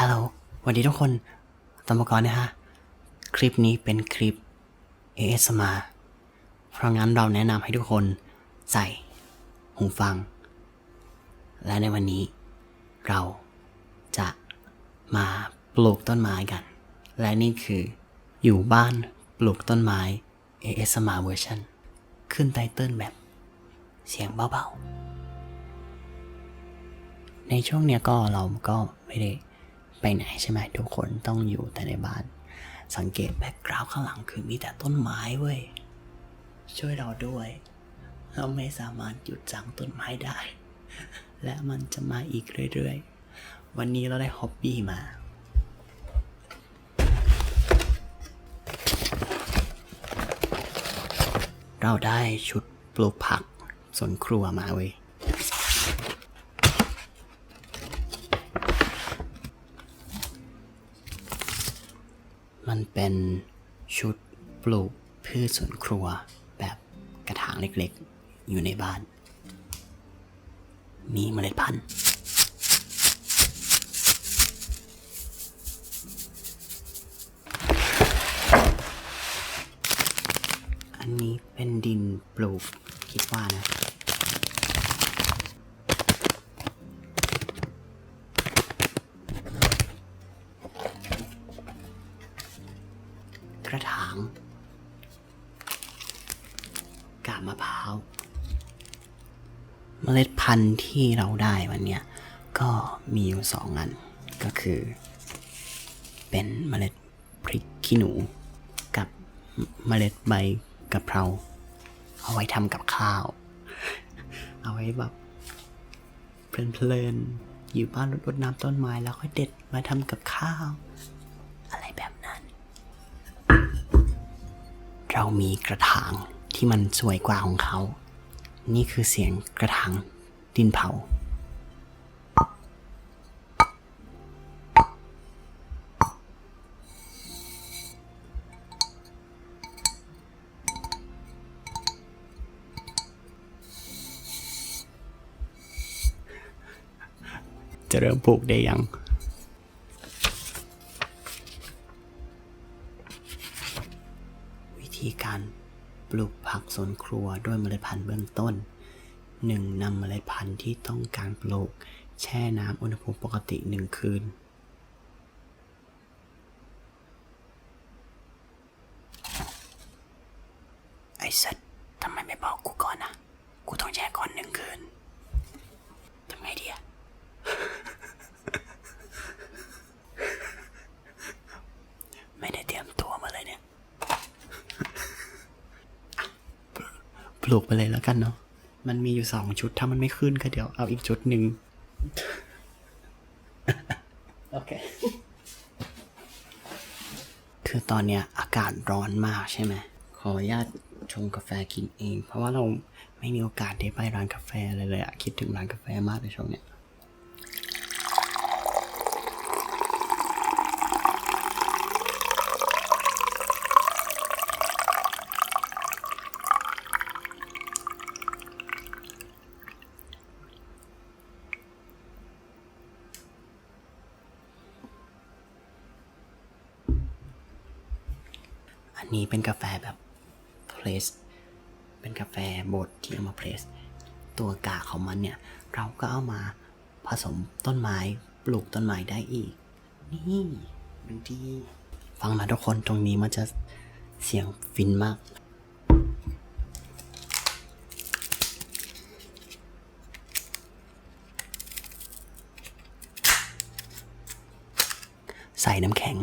ฮัลโหลสวัสดีทุกคนตมกรนะฮะ คลิปนี้เป็นคลิป ASMR เพราะงั้นเราแนะนำให้ทุกคนใส่หูฟัง และในวันนี้เราจะมาปลูกต้นไม้กัน และนี่คืออยู่บ้านปลูกต้นไม้ ASMR เวอร์ชันขึ้นไตเติ้ลแบบ เสียงเบาๆ ในช่วงเนี้ยก็เราก็ไม่ได้ ไปไหนใช่ไหมทุกคนต้องอยู่แต่ในบ้าน สังเกตแบ็กกราวด์ข้างหลังคือมีแต่ต้นไม้เว้ย ช่วยเราด้วย เราไม่สามารถหยุดจังต้นไม้ได้ และมันจะมาอีกเรื่อยๆ วันนี้เราได้ฮ็อบบี้มาเราได้ชุดปลูกผักสวนครัวมาเว้ย มันเป็นชุดปลูกพืชสวนครัวแบบกระถางเล็กๆ อยู่ในบ้าน มีเมล็ดพันธุ์ อันนี้เป็นดินปลูกคิดว่านะ กระถาง กาบมะพร้าว เมล็ดพันธุ์ที่เราได้วันเนี้ยก็มีอยู่สองอัน ก็คือ เป็นเมล็ดพริกขี้หนูกับเมล็ดใบกะเพรา เอาไว้ทำกับข้าว เอาไว้แบบเพลินๆอยู่บ้านรดน้ำต้นไม้แล้วค่อยเด็ดมาทำกับข้าว เรามีกระถางที่มันสวยกว่าของเขา นี่คือเสียงกระถางดินเผาจะเริ่มปลูกได้ยัง ผักสวนครัวด้วยเมล็ดพันธุ์เบื้องต้น 1. นำเมล็ดพันธุ์ที่ต้องการปลูก แช่น้ำอุณหภูมิปกติ 1 คืน ไอ้สัตว์ทำไมไม่บอกกูก่อนนะ กูต้องแช่ก่อนหนึ่งคืน ทำไงดีอะ ไม่ได้เตรียมตัวมาเลยเนี่ย ปลูกไปเลยแล้วกันเนาะ มันมีอยู่สองชุด ถ้ามันไม่ขึ้นก็เดี๋ยวเอาอีกชุดหนึ่ง โอเค คือตอนเนี้ยอากาศร้อนมากใช่ไหม ขออนุญาตชงกาแฟกินเอง เพราะว่าเราไม่มีโอกาสได้ไปร้านกาแฟเลยเลยอะคิดถึงร้านกาแฟมากในช่วงเนี้ย อันนี้เป็นกาแฟแบบเพลสเป็นกาแฟบดที่เอามาเพลสตัวกากของมันเนี่ยเราก็เอามาผสมต้นไม้ปลูกต้นไม้ได้อีก นี่ดูดีฟังนะทุกคนตรงนี้มันจะเสียงฟินมากใส่น้ำแข็ง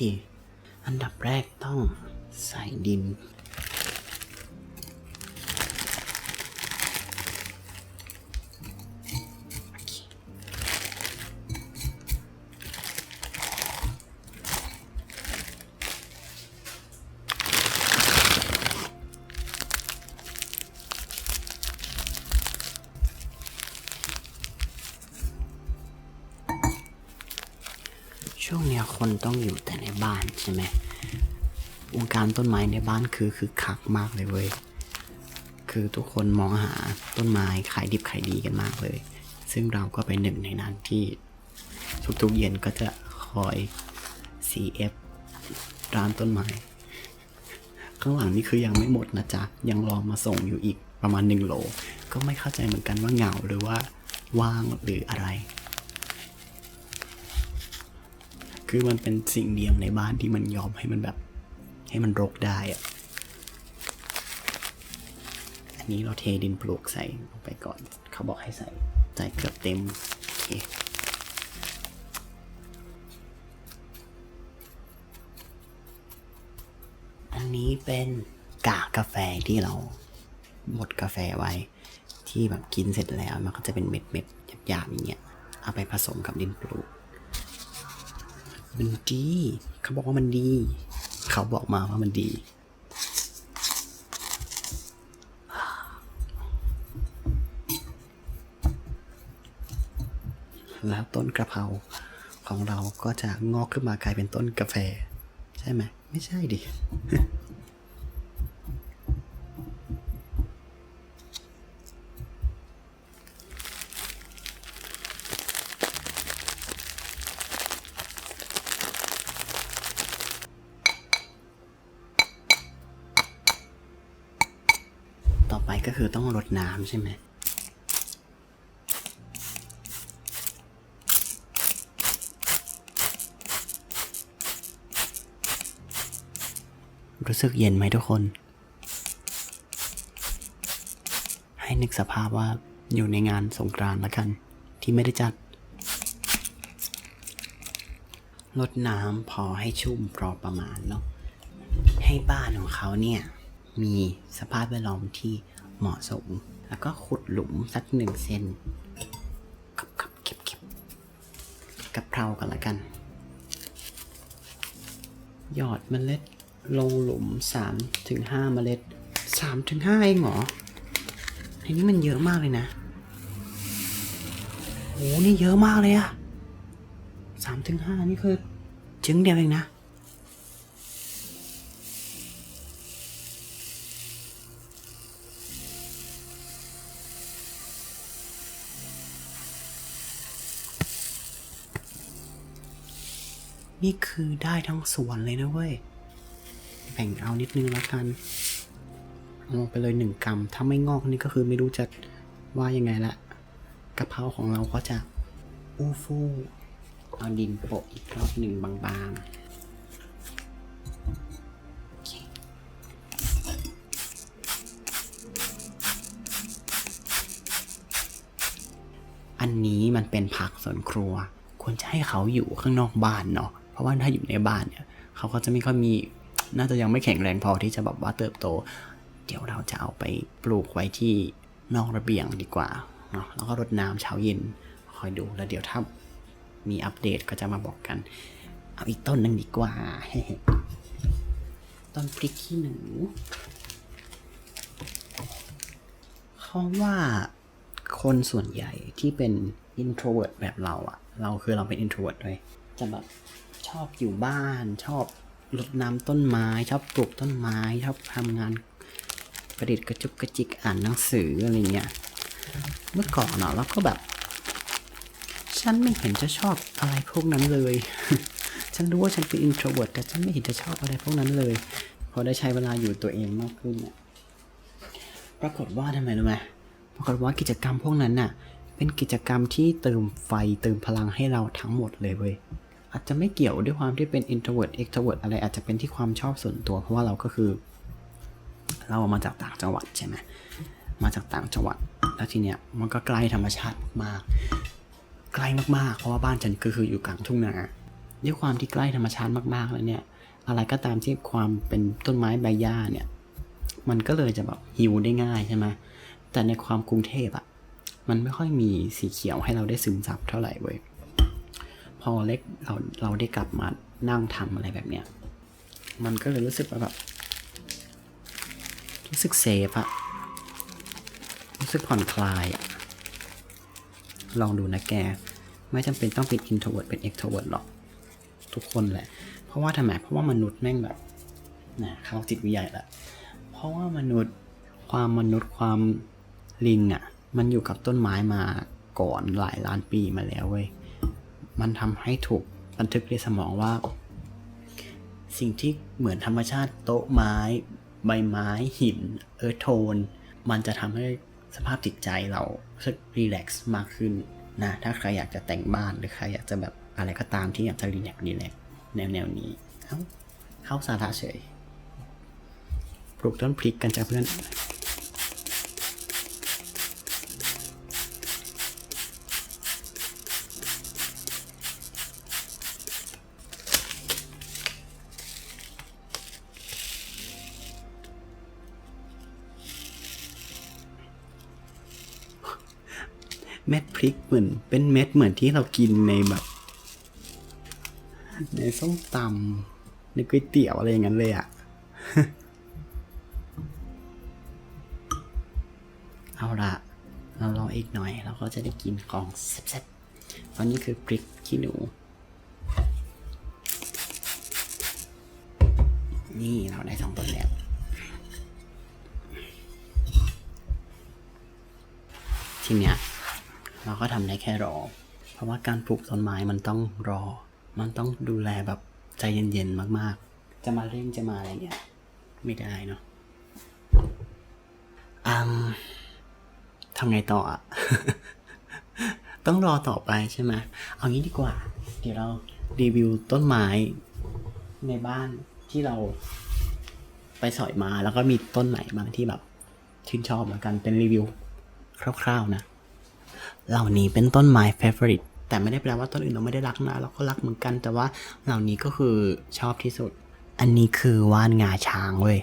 ที อันดับแรกต้องใส่ดิน คนต้องอยู่แต่ในบ้านใช่ไหมวงการต้นไม้ในบ้านคือคือคักมากเลยเว้ยคือทุกคนมองหาต้นไม้ขายดิบขายดีกันมากเลย ซึ่งเราก็เป็นหนึ่งในนั้นที่ทุกๆเย็นก็จะคอย CF ร้านต้นไม้ ข้างหลังนี่คือยังไม่หมดนะจ๊ะ ยังรอมาส่งอยู่อีกประมาณหนึ่งโล ก็ไม่เข้าใจเหมือนกันว่าเหงาหรือว่าว่างหรืออะไร คือมันเป็นสิ่งเดียวในบ้านที่มันยอมให้มันแบบ ให้มันรกได้อะอันนี้เราเทดินปลูกใส่ลงไปก่อน เขาบอกให้ใส่ใส่เกือบเต็มโอเคอันนี้เป็นกากกาแฟที่เราบดกาแฟไว้ ที่แบบกินเสร็จแล้วมันก็จะเป็นเม็ดเม็ดๆหยาบๆอย่างเงี้ยเอาไปผสมกับดินปลูก มันดี เขาบอกว่ามันดี เขาบอกมาว่ามันดีแล้วต้นกระเพราของเราก็จะงอกขึ้นมากลายเป็นต้นกาแฟ ใช่ไหม ไม่ใช่ดิ ต่อไปก็คือต้องรดน้ำใช่ไหมรู้สึกเย็นไหมทุกคน ให้นึกสภาพว่าอยู่ในงานสงกรานต์ละกัน ที่ไม่ได้จัดลดน้ำพอให้ชุ่มพอประมาณเนาะให้บ้านของเขาเนี่ย มีสภาพแวดล้อมที่เหมาะสม แล้วก็ขุดหลุมสักหนึ่งเซนกับกับเก็บเก็บกะเพรากันละกัน หยอดเมล็ดลงหลุมสามถึงห้าเมล็ดสามถึงห้าเองเหรออันนี้มันเยอะมากเลยนะโหนี่เยอะมากเลยอะสามถึงห้านี่คือจึงเดียวเองนะ นี่คือได้ทั้งสวนเลยนะเว้ย แบ่งเอานิดนึงแล้วกันเอาลงไปเลยหนึ่งกรัมถ้าไม่งอกนี่ก็คือไม่รู้จะว่ายังไงละกะเพราของเราก็จะอู้ฟู่เอาดินโปะอีกรอบหนึ่งบางๆอันนี้มันเป็นผักสวนครัว ควรจะให้เขาอยู่ข้างนอกบ้านเนาะ ราะว่าถ้าอยู่ในบ้านเนี่ยเขาก็จะไม่ค่อยมีน่าจะยังไม่แข็งแรงพอที่จะแบบว่าเติบโต เดี๋ยวเราจะเอาไปปลูกไว้ที่นอกระเบียงดีกว่าเนาะแล้วก็รดน้ำเช้าเย็นคอยดูแล้วเดี๋ยวถ้ามีอัปเดตก็จะมาบอกกัน เอาอีกต้นหนึ่งดีกว่าต้นพริกขี้หนูเขาว่าคนส่วนใหญ่ที่เป็น introvert แบบเราอะเราคือเราเป็น introvert ด้วยจะแบบ ชอบอยู่บ้าน ชอบรดน้ำต้นไม้ ชอบปลูกต้นไม้ ชอบทำงานประดิษฐ์กระจุกกระจิกอ่านหนังสืออะไรเงี้ยเมื่อก่อนเนาะเราก็แบบ ฉันไม่เห็นจะชอบอะไรพวกนั้นเลย ฉันรู้ว่าฉันเป็น introvert แต่ฉันไม่เห็นจะชอบอะไรพวกนั้นเลย พอได้ใช้เวลาอยู่ตัวเองมากขึ้นเนี่ยปรากฏว่าทำไมรู้ไหมปรากฏว่ากิจกรรมพวกนั้นน่ะ เป็นกิจกรรมที่เติมไฟเติมพลังให้เราทั้งหมดเลยเว้ย อาจจะไม่เกี่ยวด้วยความที่เป็น introvert extrovert อะไรอาจจะเป็นที่ความชอบส่วนตัว เพราะว่าเราก็คือ เรามาจากต่างจังหวัดใช่ไหมมาจากต่างจังหวัด แล้วทีเนี้ยมันก็ใกล้ธรรมชาติมากๆใกล้มากๆ เพราะว่าบ้านฉันก็คืออยู่กลางทุ่งนาด้วยความที่ใกล้ธรรมชาติมากๆแล้วเนี่ยอะไรก็ตามที่ความเป็นต้นไม้ใบหญ้าเนี่ย มันก็เลยจะแบบหิวได้ง่ายใช่ไหมแต่ในความกรุงเทพอะมันไม่ค่อยมีสีเขียวให้เราได้ซึมซับเท่าไหร่เว้ย พอเล็กเราเราได้กลับมานั่งทำอะไรแบบเนี้ย มันก็เลยรู้สึกว่าแบบ รู้สึกเซฟอะรู้สึกผ่อนคลายอะลองดูนะแก ไม่จำเป็นต้องเป็น introvert เป็น extrovert หรอก ทุกคนแหละ เพราะว่าทำไม เพราะว่ามนุษย์แม่งแบบนะเข้าจิตวิทยาละ เพราะว่ามนุษย์ความมนุษย์ความลิงอะ่ะ มันอยู่กับต้นไม้มาก่อนหลายล้านปีมาแล้วเว้ย มันทำให้ถูกบันทึกในสมองว่า สิ่งที่เหมือนธรรมชาติโต๊ะไม้ ใบไม้หิน เอิร์ธโทน มันจะทำให้สภาพจิตใจเรารู้สึกรีแลกซ์มากขึ้นนะถ้าใครอยากจะแต่งบ้านหรือใครอยากจะแบบอะไรก็ตามที่อยากจะรีแลกซ์รีแลกซ์แนวแนวนี้เอ้าเข้าสาระเฉยปลูกต้นพริกกันจ้ะเพื่อน เม็ดพริกเหมือนเป็นเม็ดเหมือนที่เรากินในแบบ ในส้มตำในก๋วยเตี๋ยวอะไรอย่างนั้นเลยอะ่ะ เอาละเรารออีกหน่อยเราก็จะได้กินของแซ่บๆอันนี้คือพริกขี้หนู นี่เราได้สองต้นแล้วทีเนี้ย เราก็ทำได้แค่รอ เพราะว่าการปลูกต้นไม้มันต้องรอ มันต้องดูแลแบบใจเย็นๆมากๆ จะมาเร่งจะมาอะไรเงี้ยไม่ได้เนาะอืมทำไงต่ออะต้องรอต่อไปใช่ไหมเอางี้ดีกว่า เดี๋ยวเรารีวิวต้นไม้ในบ้านที่เราไปสอยมาแล้วก็มีต้นไหนบ้างที่แบบชื่นชอบแล้วกันเป็นรีวิวคร่าวๆนะ เหล่านี้เป็นต้นไม้ favorite แต่ไม่ได้แปลว่าต้นอื่นเราไม่ได้รักนะเราก็รักเหมือนกัน แต่ว่าเหล่านี้ก็คือชอบที่สุด อันนี้คือว่านงาช้างเว้ย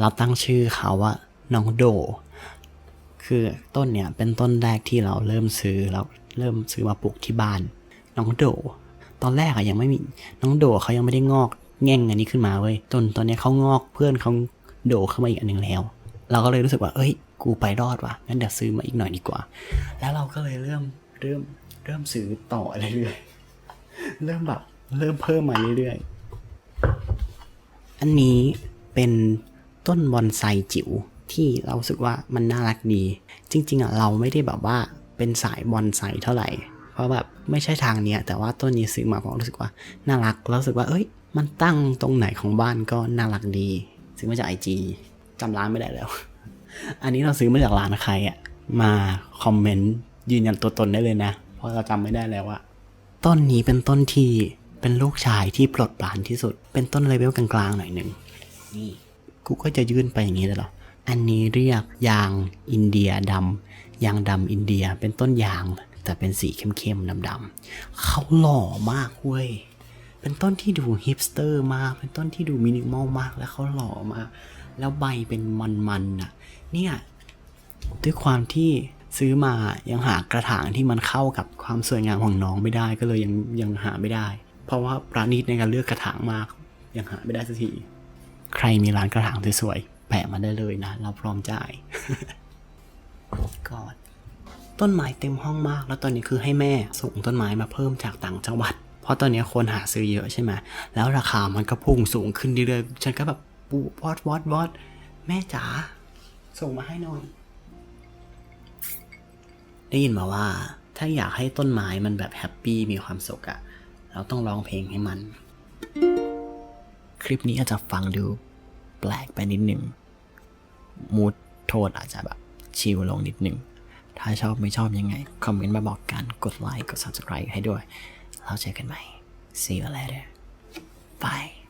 เราตั้งชื่อเขาว่าน้องโด คือต้นเนี่ยเป็นต้นแรกที่เราเริ่มซื้อเราเริ่มซื้อมาปลูกที่บ้าน น้องโด ตอนแรกอะยังไม่มีน้องโดเขายังไม่ได้งอกแง่งอันนี้ขึ้นมาเว้ยต้นตอนนี้เขางอกเพื่อนเขาโดขึ้นมาอีกอันหนึ่งแล้ว เราก็เลยรู้สึกว่า เอ้ย กูไปรอดวะงั้นเดี๋ยวซื้อมาอีกหน่อยดีกว่า แล้วเราก็เลยเริ่มเริ่มเริ่มซื้อต่อเรื่อยๆเริ่มแบบเริ่มเพิ่มมาเรื่อยๆอันนี้เป็นต้นบอนไซจิ๋วที่เราสึกว่ามันน่ารักดี จริง ๆอะเราไม่ได้แบบว่าเป็นสายบอนไซเท่าไหร่ เพราะแบบไม่ใช่ทางเนี้ย แต่ว่าต้นนี้ซื้อมาเพราะรู้สึกว่าน่ารักแล้วรู้สึกว่าเอ้ย มันตั้งตรงไหนของบ้านก็น่ารักดี ซื้อมาจากไอจีจำร้านไม่ได้แล้ว อันนี้เราซื้อมาจากร้านใครอะมาคอมเมนต์ยืนยันตัวตนได้เลยนะ เพราะเราจำไม่ได้แล้วอะต้นนี้เป็นต้นที่เป็นลูกชายที่ปลดปรานที่สุด เป็นต้นเลเวลกลางๆหน่อยหนึ่งนี่กูก็จะยื่นไปอย่างนี้เลยเหรอ อันนี้เรียกยางอินเดียดำยางดำอินเดียเป็นต้นยาง แต่เป็นสีเข้มๆดำๆเขาหล่อมากเว้ยเป็นต้นที่ดูฮิปสเตอร์มาก เป็นต้นที่ดูมินิมอลมาก แล้วเขาหล่อมาก แล้วใบเป็นมันๆน่ะ เนี่ยด้วยความที่ซื้อมายังหากระถางที่มันเข้ากับความสวยงามของน้องไม่ได้ก็เลยยังยังหาไม่ได้ เพราะว่าปราณีตในการเลือกกระถางมากยังหาไม่ได้สักทีใครมีร้านกระถางสวยๆแปะมาได้เลยนะ เราพร้อมจ่ายกอดต้นไม้เต็มห้องมาก แล้วตอนนี้คือให้แม่ส่งต้นไม้มาเพิ่มจากต่างจังหวัด เพราะตอนนี้คนหาซื้อเยอะใช่ไหมแล้วราคามันก็พุ่งสูงขึ้นเรื่อยๆฉันก็แบบปูวอดวอดวอดแม่จ๋า ส่งมาให้หน่อย ได้ยินมาว่า ถ้าอยากให้ต้นไม้มันแบบแฮปปี้มีความสุขอะเราต้องร้องเพลงให้มัน คลิปนี้อาจจะฟังดูแปลกไปนิดหนึ่งมูดโทนอาจจะแบบชิลลงนิดหนึ่งถ้าชอบไม่ชอบยังไง คอมเมนต์มาบอกกัน กดไลค์ กด subscribe ให้ด้วย เราเจอกันใหม่ see you later bye